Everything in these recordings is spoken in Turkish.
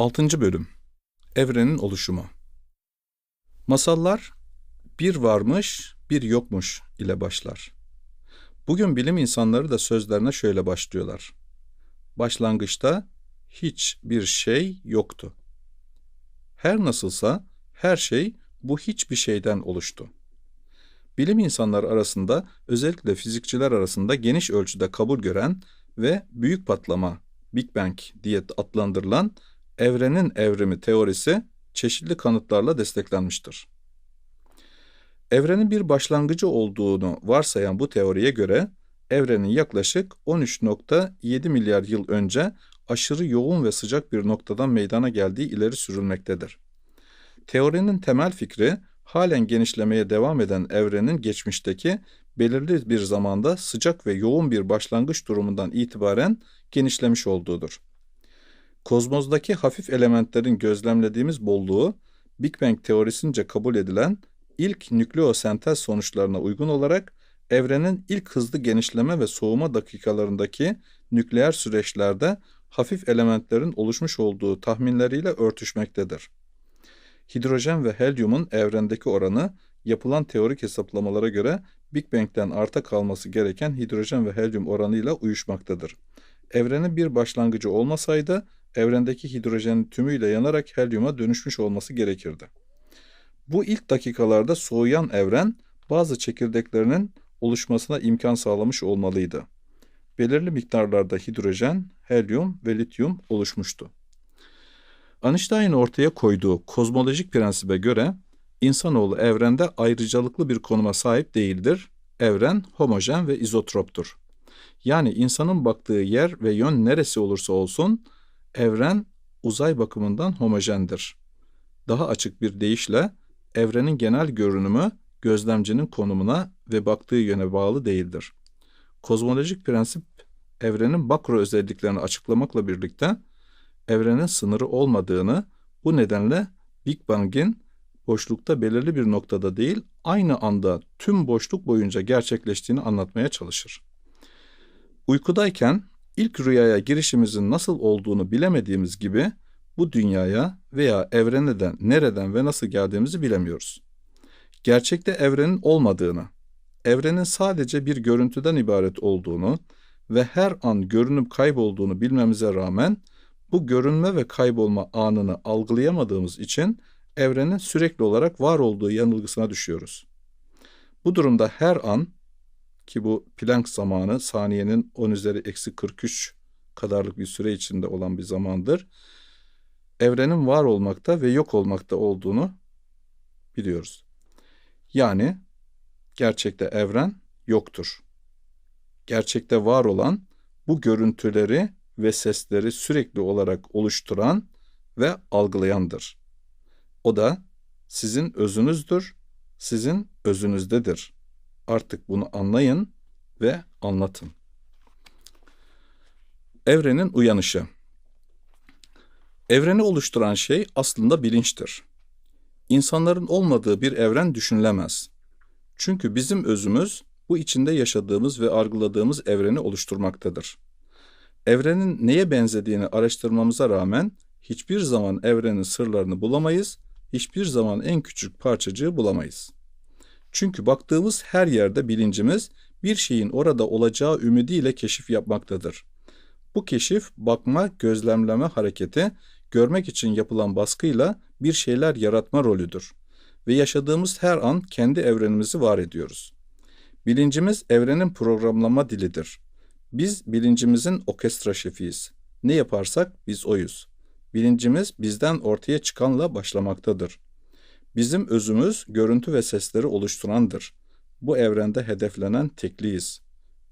6. Bölüm Evrenin Oluşumu Masallar bir varmış, bir yokmuş ile başlar. Bugün bilim insanları da sözlerine şöyle başlıyorlar. Başlangıçta hiçbir şey yoktu. Her nasılsa her şey bu hiçbir şeyden oluştu. Bilim insanları arasında özellikle fizikçiler arasında geniş ölçüde kabul gören ve büyük patlama Big Bang diye adlandırılan evrenin evrimi teorisi çeşitli kanıtlarla desteklenmiştir. Evrenin bir başlangıcı olduğunu varsayan bu teoriye göre evrenin yaklaşık 13.7 milyar yıl önce aşırı yoğun ve sıcak bir noktadan meydana geldiği ileri sürülmektedir. Teorinin temel fikri halen genişlemeye devam eden evrenin geçmişteki belirli bir zamanda sıcak ve yoğun bir başlangıç durumundan itibaren genişlemiş olduğudur. Kozmozdaki hafif elementlerin gözlemlediğimiz bolluğu Big Bang teorisince kabul edilen ilk nükleosentez sonuçlarına uygun olarak evrenin ilk hızlı genişleme ve soğuma dakikalarındaki nükleer süreçlerde hafif elementlerin oluşmuş olduğu tahminleriyle örtüşmektedir. Hidrojen ve helyumun evrendeki oranı yapılan teorik hesaplamalara göre Big Bang'den arta kalması gereken hidrojen ve helyum oranıyla uyuşmaktadır. Evrenin bir başlangıcı olmasaydı evrendeki hidrojenin tümüyle yanarak helyuma dönüşmüş olması gerekirdi. Bu ilk dakikalarda soğuyan evren bazı çekirdeklerinin oluşmasına imkan sağlamış olmalıydı. Belirli miktarlarda hidrojen, helyum ve lityum oluşmuştu. Einstein ortaya koyduğu kozmolojik prensibe göre insanoğlu evrende ayrıcalıklı bir konuma sahip değildir. Evren homojen ve izotroptur. Yani insanın baktığı yer ve yön neresi olursa olsun evren uzay bakımından homojendir. Daha açık bir deyişle evrenin genel görünümü gözlemcinin konumuna ve baktığı yöne bağlı değildir. Kozmolojik prensip evrenin makro özelliklerini açıklamakla birlikte evrenin sınırı olmadığını, bu nedenle Big Bang'in boşlukta belirli bir noktada değil, aynı anda tüm boşluk boyunca gerçekleştiğini anlatmaya çalışır. Uykudayken ilk rüyaya girişimizin nasıl olduğunu bilemediğimiz gibi bu dünyaya veya evrene de nereden ve nasıl geldiğimizi bilemiyoruz. Gerçekte evrenin olmadığını, evrenin sadece bir görüntüden ibaret olduğunu ve her an görünüp kaybolduğunu bilmemize rağmen bu görünme ve kaybolma anını algılayamadığımız için evrenin sürekli olarak var olduğu yanılgısına düşüyoruz. Bu durumda her an ki bu Planck zamanı saniyenin 10 üzeri eksi 43 kadarlık bir süre içinde olan bir zamandır. Evrenin var olmakta ve yok olmakta olduğunu biliyoruz. Yani gerçekte evren yoktur. Gerçekte var olan bu görüntüleri ve sesleri sürekli olarak oluşturan ve algılayandır. O da sizin özünüzdür, sizin özünüzdedir. Artık bunu anlayın ve anlatın. Evrenin uyanışı Evreni oluşturan şey aslında bilinçtir. İnsanların olmadığı bir evren düşünülemez. Çünkü bizim özümüz bu içinde yaşadığımız ve argıladığımız evreni oluşturmaktadır. Evrenin neye benzediğini araştırmamıza rağmen hiçbir zaman evrenin sırlarını bulamayız, hiçbir zaman en küçük parçacığı bulamayız. Çünkü baktığımız her yerde bilincimiz bir şeyin orada olacağı ümidiyle keşif yapmaktadır. Bu keşif, bakma, gözlemleme hareketi, görmek için yapılan baskıyla bir şeyler yaratma rolüdür. Ve yaşadığımız her an kendi evrenimizi var ediyoruz. Bilincimiz evrenin programlama dilidir. Biz bilincimizin orkestra şefiyiz. Ne yaparsak biz oyuz. Bilincimiz bizden ortaya çıkanla başlamaktadır. Bizim özümüz görüntü ve sesleri oluşturandır. Bu evrende hedeflenen tekliyiz.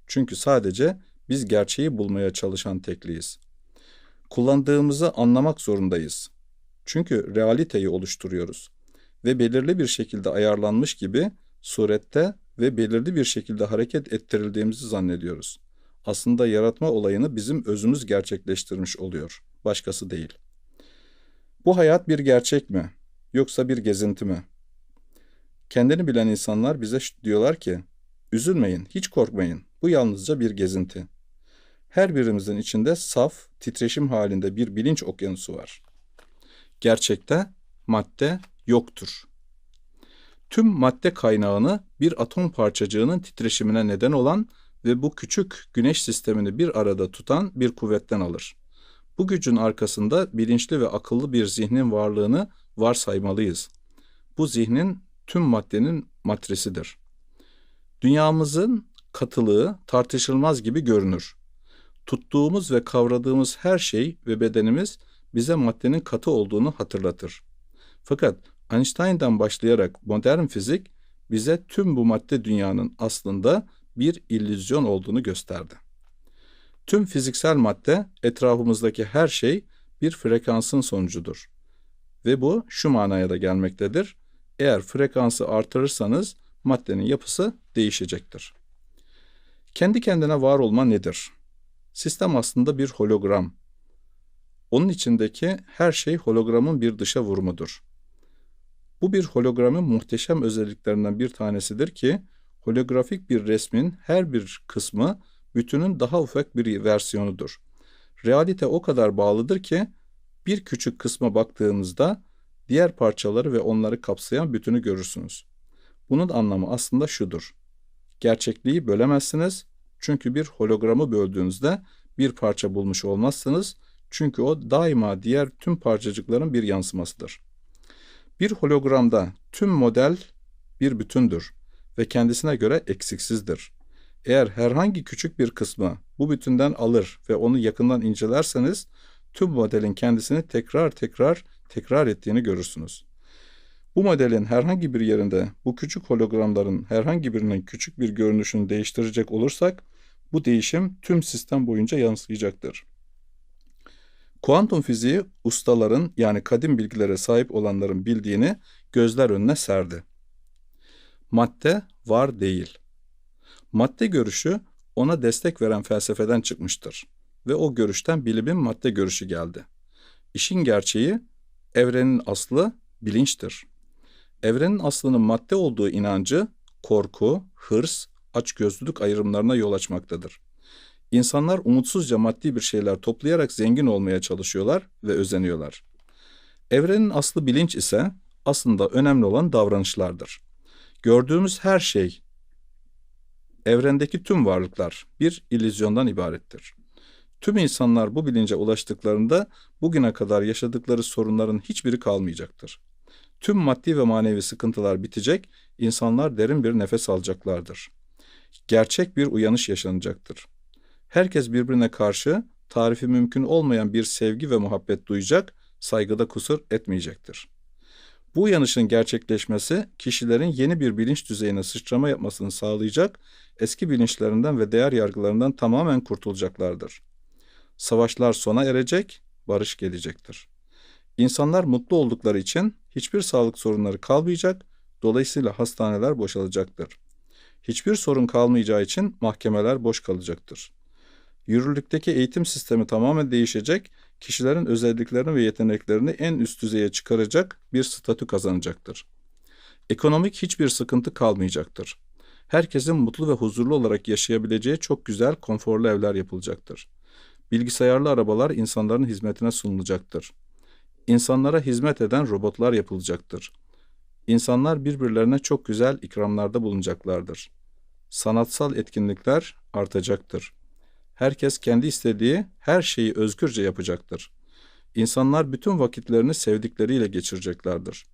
Çünkü sadece biz gerçeği bulmaya çalışan tekliyiz. Kullandığımızı anlamak zorundayız. Çünkü realiteyi oluşturuyoruz ve belirli bir şekilde ayarlanmış gibi surette ve belirli bir şekilde hareket ettirildiğimizi zannediyoruz. Aslında yaratma olayını bizim özümüz gerçekleştirmiş oluyor, başkası değil. Bu hayat bir gerçek mi? Yoksa bir gezinti mi? Kendini bilen insanlar bize diyorlar ki, üzülmeyin, hiç korkmayın, bu yalnızca bir gezinti. Her birimizin içinde saf, titreşim halinde bir bilinç okyanusu var. Gerçekte madde yoktur. Tüm madde kaynağını bir atom parçacığının titreşimine neden olan ve bu küçük güneş sistemini bir arada tutan bir kuvvetten alır. Bu gücün arkasında bilinçli ve akıllı bir zihnin varlığını varsaymalıyız. Bu zihnin tüm maddenin matrisidir. Dünyamızın katılığı tartışılmaz gibi görünür. Tuttuğumuz ve kavradığımız her şey ve bedenimiz bize maddenin katı olduğunu hatırlatır. Fakat Einstein'dan başlayarak modern fizik bize tüm bu madde dünyanın aslında bir illüzyon olduğunu gösterdi. Tüm fiziksel madde etrafımızdaki her şey bir frekansın sonucudur. Ve bu şu manaya da gelmektedir. Eğer frekansı artırırsanız maddenin yapısı değişecektir. Kendi kendine var olma nedir? Sistem aslında bir hologram. Onun içindeki her şey hologramın bir dışa vurumudur. Bu bir hologramın muhteşem özelliklerinden bir tanesidir ki holografik bir resmin her bir kısmı bütünün daha ufak bir versiyonudur. Realite o kadar bağlıdır ki bir küçük kısma baktığınızda diğer parçaları ve onları kapsayan bütünü görürsünüz. Bunun anlamı aslında şudur. Gerçekliği bölemezsiniz çünkü bir hologramı böldüğünüzde bir parça bulmuş olmazsınız çünkü o daima diğer tüm parçacıkların bir yansımasıdır. Bir hologramda tüm model bir bütündür ve kendisine göre eksiksizdir. Eğer herhangi küçük bir kısmı bu bütünden alır ve onu yakından incelerseniz tüm modelin kendisini tekrar tekrar tekrar ettiğini görürsünüz. Bu modelin herhangi bir yerinde bu küçük hologramların herhangi birinin küçük bir görünüşünü değiştirecek olursak bu değişim tüm sistem boyunca yansıyacaktır. Kuantum fiziği ustaların yani kadim bilgilere sahip olanların bildiğini gözler önüne serdi. Madde var değil. Madde görüşü ona destek veren felsefeden çıkmıştır ve o görüşten bilimin madde görüşü geldi. İşin gerçeği evrenin aslı bilinçtir. Evrenin aslının madde olduğu inancı korku, hırs, açgözlülük ayrımlarına yol açmaktadır. İnsanlar umutsuzca maddi bir şeyler toplayarak zengin olmaya çalışıyorlar ve özeniyorlar. Evrenin aslı bilinç ise aslında önemli olan davranışlardır. Gördüğümüz her şey, evrendeki tüm varlıklar bir illüzyondan ibarettir. Tüm insanlar bu bilince ulaştıklarında bugüne kadar yaşadıkları sorunların hiçbiri kalmayacaktır. Tüm maddi ve manevi sıkıntılar bitecek, insanlar derin bir nefes alacaklardır. Gerçek bir uyanış yaşanacaktır. Herkes birbirine karşı tarifi mümkün olmayan bir sevgi ve muhabbet duyacak, saygıda kusur etmeyecektir. Bu uyanışın gerçekleşmesi kişilerin yeni bir bilinç düzeyine sıçrama yapmasını sağlayacak, eski bilinçlerinden ve değer yargılarından tamamen kurtulacaklardır. Savaşlar sona erecek, barış gelecektir. İnsanlar mutlu oldukları için hiçbir sağlık sorunları kalmayacak, dolayısıyla hastaneler boşalacaktır. Hiçbir sorun kalmayacağı için mahkemeler boş kalacaktır. Yürürlükteki eğitim sistemi tamamen değişecek, kişilerin özelliklerini ve yeteneklerini en üst düzeye çıkaracak bir statü kazanacaktır. Ekonomik hiçbir sıkıntı kalmayacaktır. Herkesin mutlu ve huzurlu olarak yaşayabileceği çok güzel, konforlu evler yapılacaktır. Bilgisayarlı arabalar insanların hizmetine sunulacaktır. İnsanlara hizmet eden robotlar yapılacaktır. İnsanlar birbirlerine çok güzel ikramlarda bulunacaklardır. Sanatsal etkinlikler artacaktır. Herkes kendi istediği her şeyi özgürce yapacaktır. İnsanlar bütün vakitlerini sevdikleriyle geçireceklerdir.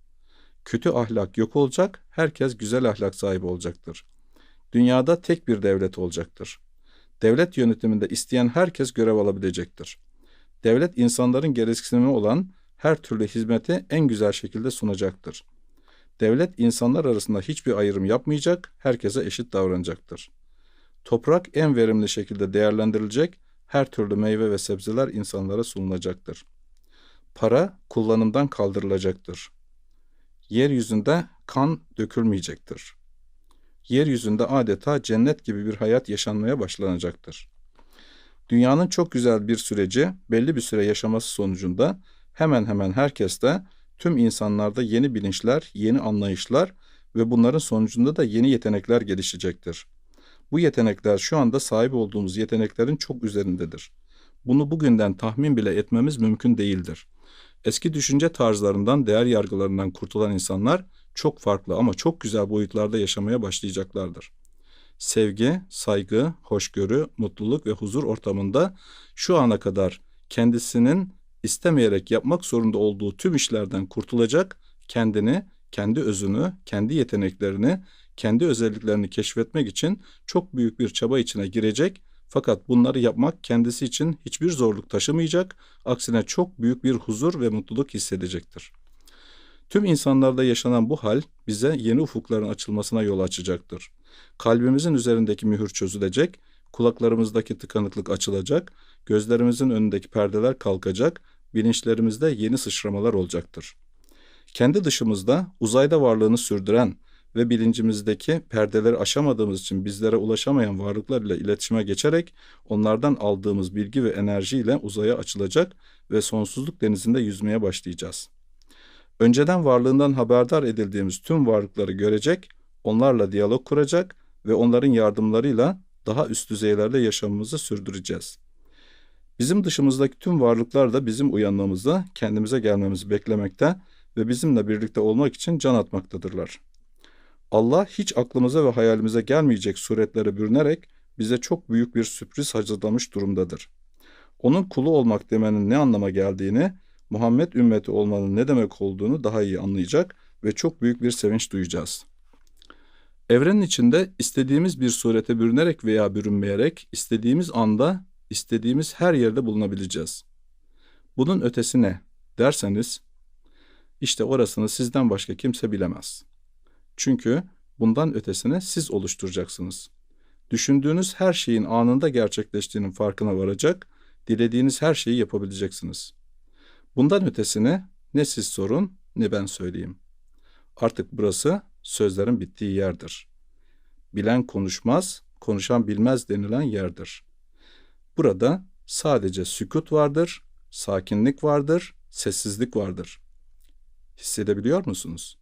Kötü ahlak yok olacak, herkes güzel ahlak sahibi olacaktır. Dünyada tek bir devlet olacaktır. Devlet yönetiminde isteyen herkes görev alabilecektir. Devlet insanların gereksinimi olan her türlü hizmeti en güzel şekilde sunacaktır. Devlet insanlar arasında hiçbir ayrım yapmayacak, herkese eşit davranacaktır. Toprak en verimli şekilde değerlendirilecek, her türlü meyve ve sebzeler insanlara sunulacaktır. Para kullanımdan kaldırılacaktır. Yeryüzünde kan dökülmeyecektir. Yeryüzünde adeta cennet gibi bir hayat yaşanmaya başlanacaktır. Dünyanın çok güzel bir süreci belli bir süre yaşaması sonucunda hemen hemen herkeste, tüm insanlarda yeni bilinçler, yeni anlayışlar ve bunların sonucunda da yeni yetenekler gelişecektir. Bu yetenekler şu anda sahip olduğumuz yeteneklerin çok üzerindedir. Bunu bugünden tahmin bile etmemiz mümkün değildir. Eski düşünce tarzlarından, değer yargılarından kurtulan insanlar çok farklı ama çok güzel boyutlarda yaşamaya başlayacaklardır. Sevgi, saygı, hoşgörü, mutluluk ve huzur ortamında şu ana kadar kendisinin istemeyerek yapmak zorunda olduğu tüm işlerden kurtulacak, kendini, kendi özünü, kendi yeteneklerini, kendi özelliklerini keşfetmek için çok büyük bir çaba içine girecek fakat bunları yapmak kendisi için hiçbir zorluk taşımayacak, aksine çok büyük bir huzur ve mutluluk hissedecektir. Tüm insanlarda yaşanan bu hal bize yeni ufukların açılmasına yol açacaktır. Kalbimizin üzerindeki mühür çözülecek, kulaklarımızdaki tıkanıklık açılacak, gözlerimizin önündeki perdeler kalkacak, bilinçlerimizde yeni sıçramalar olacaktır. Kendi dışımızda uzayda varlığını sürdüren ve bilincimizdeki perdeleri aşamadığımız için bizlere ulaşamayan varlıklar ile iletişime geçerek onlardan aldığımız bilgi ve enerjiyle uzaya açılacak ve sonsuzluk denizinde yüzmeye başlayacağız. Önceden varlığından haberdar edildiğimiz tüm varlıkları görecek, onlarla diyalog kuracak ve onların yardımlarıyla daha üst düzeylerde yaşamımızı sürdüreceğiz. Bizim dışımızdaki tüm varlıklar da bizim uyanmamızı, kendimize gelmemizi beklemekte ve bizimle birlikte olmak için can atmaktadırlar. Allah hiç aklımıza ve hayalimize gelmeyecek suretlere bürünerek bize çok büyük bir sürpriz hazırlamış durumdadır. Onun kulu olmak demenin ne anlama geldiğini, Muhammed ümmeti olmanın ne demek olduğunu daha iyi anlayacak ve çok büyük bir sevinç duyacağız. Evrenin içinde istediğimiz bir surete bürünerek veya bürünmeyerek istediğimiz anda, istediğimiz her yerde bulunabileceğiz. Bunun ötesi ne derseniz, işte orasını sizden başka kimse bilemez. Çünkü bundan ötesini siz oluşturacaksınız. Düşündüğünüz her şeyin anında gerçekleştiğinin farkına varacak, dilediğiniz her şeyi yapabileceksiniz. Bundan ötesini ne siz sorun ne ben söyleyeyim. Artık burası sözlerin bittiği yerdir. Bilen konuşmaz, konuşan bilmez denilen yerdir. Burada sadece sükut vardır, sakinlik vardır, sessizlik vardır. Hissedebiliyor musunuz?